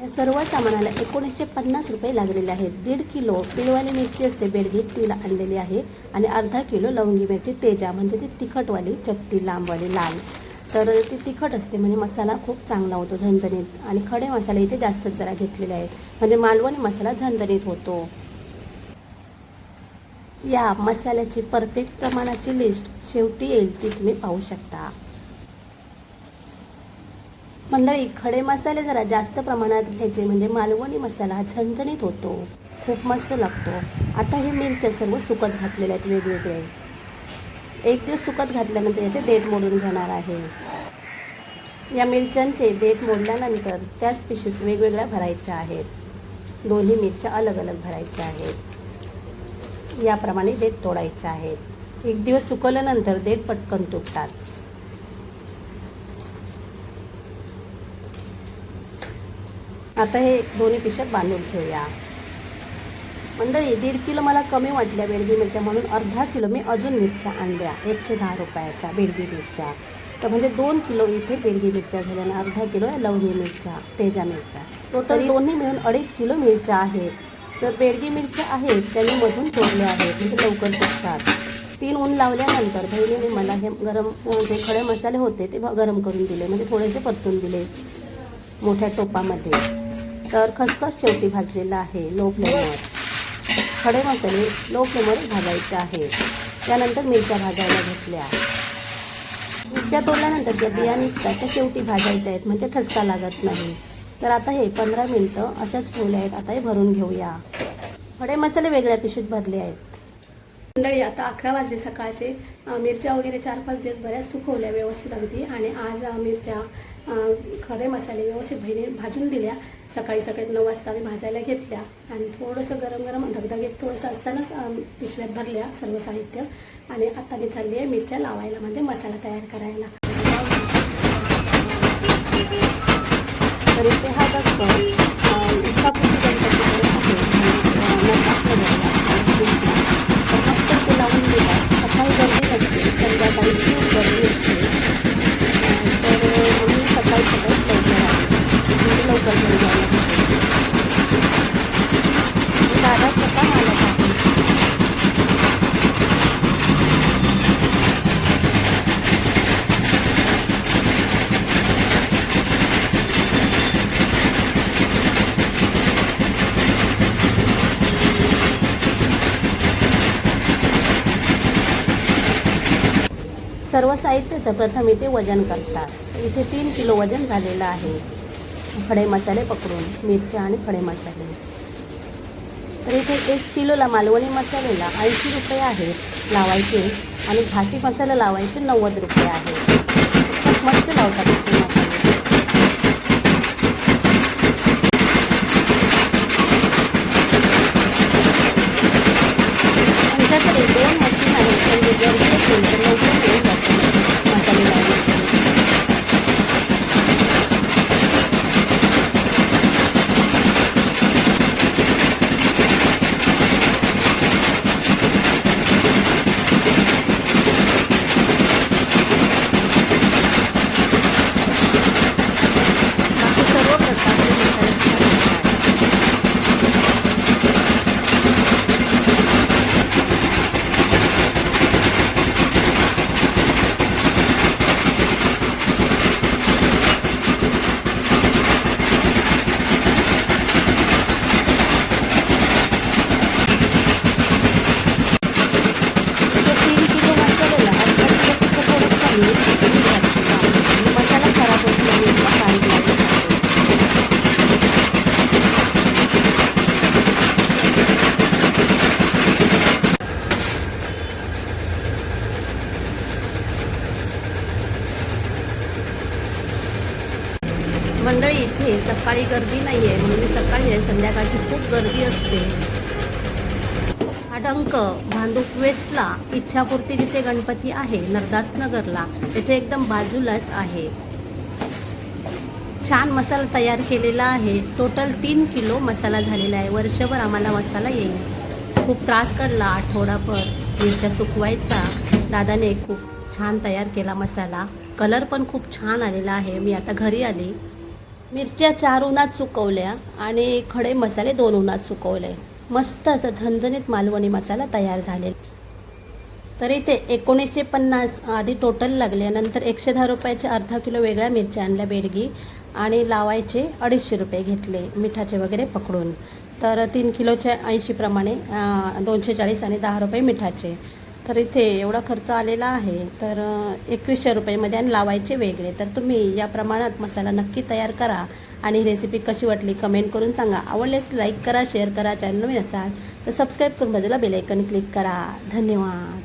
या सर्व सामानाला एकोणीसशे पन्नास रुपये लागलेले आहेत. दीड किलो पिळवाली मिरची असते बेडगी तिला आणलेली आहे आणि अर्धा किलो लवंगी मिरची तेजा म्हणजे ती तिखटवाली चपटी लांबवाली लाल. तर ती तिखट असते म्हणजे मसाला खूप चांगला होतो झणझणीत. आणि खडे मसाले इथे जास्तच जरा घेतलेले आहेत. म्हणजे मालवणी मसाला झणझणीत होतो. या मसाल्याची परफेक्ट प्रमाणाची लिस्ट शेवटी येईल ती तुम्ही पाहू शकता. मंडळी खडे मसाले जरा जास्त प्रमाणात घ्यायचे म्हणजे मालवणी मसाला झणझणीत होतो. खूप मस्त लागतो. आता हे मिरच्या सर्व सुकत घातलेले आहेत वेगवेगळे. एक दिवस सुकत घातल्यानंतर याचे देठ मोडून घेणार आहे. या मिरच्यांचे देठ मोडल्यानंतर त्याच पिशवीत वेगवेगळ्या भरायच्या आहेत. दोन्ही मिरच्या अलग अलग भरायच्या आहेत. याप्रमाणे देठ तोडायचे आहेत. एक दिवस सुकवल्यानंतर देठ पटकन तुटतात. आता हे दोन्ही पिशव्यात बांधून ठेवूया. मंडळी दीड किलो मला कमी वाटल्या बेडगी मिरच्या म्हणून अर्धा किलो मी अजून मिरच्या आणल्या एकशे दहा रुपयाच्या बेडगी मिरच्या. तर म्हणजे दोन किलो इथे बेडगी मिरच्या झाल्या आणि अर्धा किलो या लवंगी मिरच्या तेजा मिरच्या. टोटल दोन्ही मिळून अडीच किलो मिरच्या आहेत. तर बेडगी मिरच्या आहेत त्यांनी मधून तोडल्या आहेत म्हणजे लवकर सुकतात तीन ऊन लावल्यानंतर बहिणीने मला हे गरम जे खडे मसाले होते ते गरम करून दिले म्हणजे थोडेसे परतून दिले मोठ्या टोपामध्ये. तर खसखस शेवटी भाजलेला आहे लो फ्लेमवर खडे मसाले लो फ्लेमवर भाजायचे आहे. त्यानंतर मिरच्या भाजायला घेतल्या. मिरच्या तोडल्यानंतर ज्या बिया निघतात त्या शेवटी भाजायच्या आहेत म्हणजे ठसका लागत नाही. तर आता हे पंधरा मिनटं अशाच ठेवल्या आहेत. आता हे भरून घेऊया. खडे मसाले वेगळ्या पिशवीत भरले आहेत. मंडळी आता अकरा वाजले सकाळचे. मिरच्या वगैरे चार पाच दिवस बऱ्याच सुकवल्या व्यवस्थित अगदी. आणि आज मिरच्या खडे मसाले व्यवस्थित बहिणी भाजून दिल्या. सकाळी सकाळी नऊ वाजता आम्ही भाजायला घेतल्या. आणि थोडंसं गरम गरम धगधगीत थोडंसं असतानाच पिशव्यात भरल्या सर्व साहित्य. आणि आता मी चालली आहे मिरच्या लावायला म्हणजे मसाला तयार करायला. तर इथे हा दत्त गणपतीकडे आहे अं, नरकाशनगरला, नाशिकला. तर मस्त ते लावून दिला सकाळी गर्दी नसते संध्याकाळी खूप गर्दी असते अं, तर आम्ही सकाळी सकाळी लवकर आलो म्हणजे लवकर घरी जायला भेटेल. दादा स्वतः आला आहे सर्व साहित्याचं प्रथम इथे वजन करतात. इथे तीन किलो वजन झालेलं आहे. खडे मसाले पकडून मिरच्या आणि खडे मसाले. तर इथे एक किलोला मालवणी मसाल्याला ऐंशी रुपये आहेत लावायचे आणि घाटी मसाला लावायचे नव्वद रुपये आहेत खूप मस्त लावतात इथे मसाले आमच्याकडे दोन मशीन आहेत म्हणजे गर्दी असेल तर लवकर येऊन जातात मसाले लावण्यासाठी बाकी सर्व प्रकारचे मसाले आहेत. इथे तीन किलो मसाल्याला अर्धा किलो फक्त थोडं कमी आणि घातलं. मसाला खराब होत नाही इतका बारीक लागत आहे. मंडळी इथे सकाळी गर्दी नाही आहे म्हणून मी सकाळी आहे संध्याकाळची खूप गर्दी असते. हा डंक भांडूप वेस्टला इच्छापूर्ती जिथे गणपती आहे नरदासनगरला तिथे एकदम बाजूलाच आहे. छान मसाला तयार केलेला आहे. टोटल तीन किलो मसाला झालेला आहे. वर्षभर आम्हाला मसाला येईल. खूप त्रास काढला आठवडाभर. मिरच्या सुकवायचा. दादाने खूप छान तयार केला मसाला. कलर पण खूप छान आलेला आहे. मी आता घरी आली. मिरच्या चार उन्हात सुकवल्या आणि खडे मसाले दोन उन्हात सुकवले. मस्त असं झणझणीत मालवणी मसाला तयार झाले तर इथे एकोणीसशे पन्नास आधी टोटल लागले. नंतर एकशे दहा रुपयाचे अर्धा किलो वेगळ्या मिरच्या आणल्या बेडगी आणि लावायचे अडीचशे रुपये घेतले मिठाचे वगैरे पकडून. तर तीन किलोच्या ऐंशीप्रमाणे दोनशे चाळीस आणि दहा रुपये मिठाचे. तर इथे एवढा खर्च आलेला आहे. तर एकवीसशे रुपयेमध्ये आणि लावायचे वेगळे. तर तुम्ही या प्रमाणात मसाला नक्की तयार करा आणि ही रेसिपी कशी वाटली कमेंट करून सांगा. आवडल्यास लाईक करा शेअर करा चॅनल नवीन असाल तर सबस्क्राईब करून बाजूला बेलायकन क्लिक करा. धन्यवाद.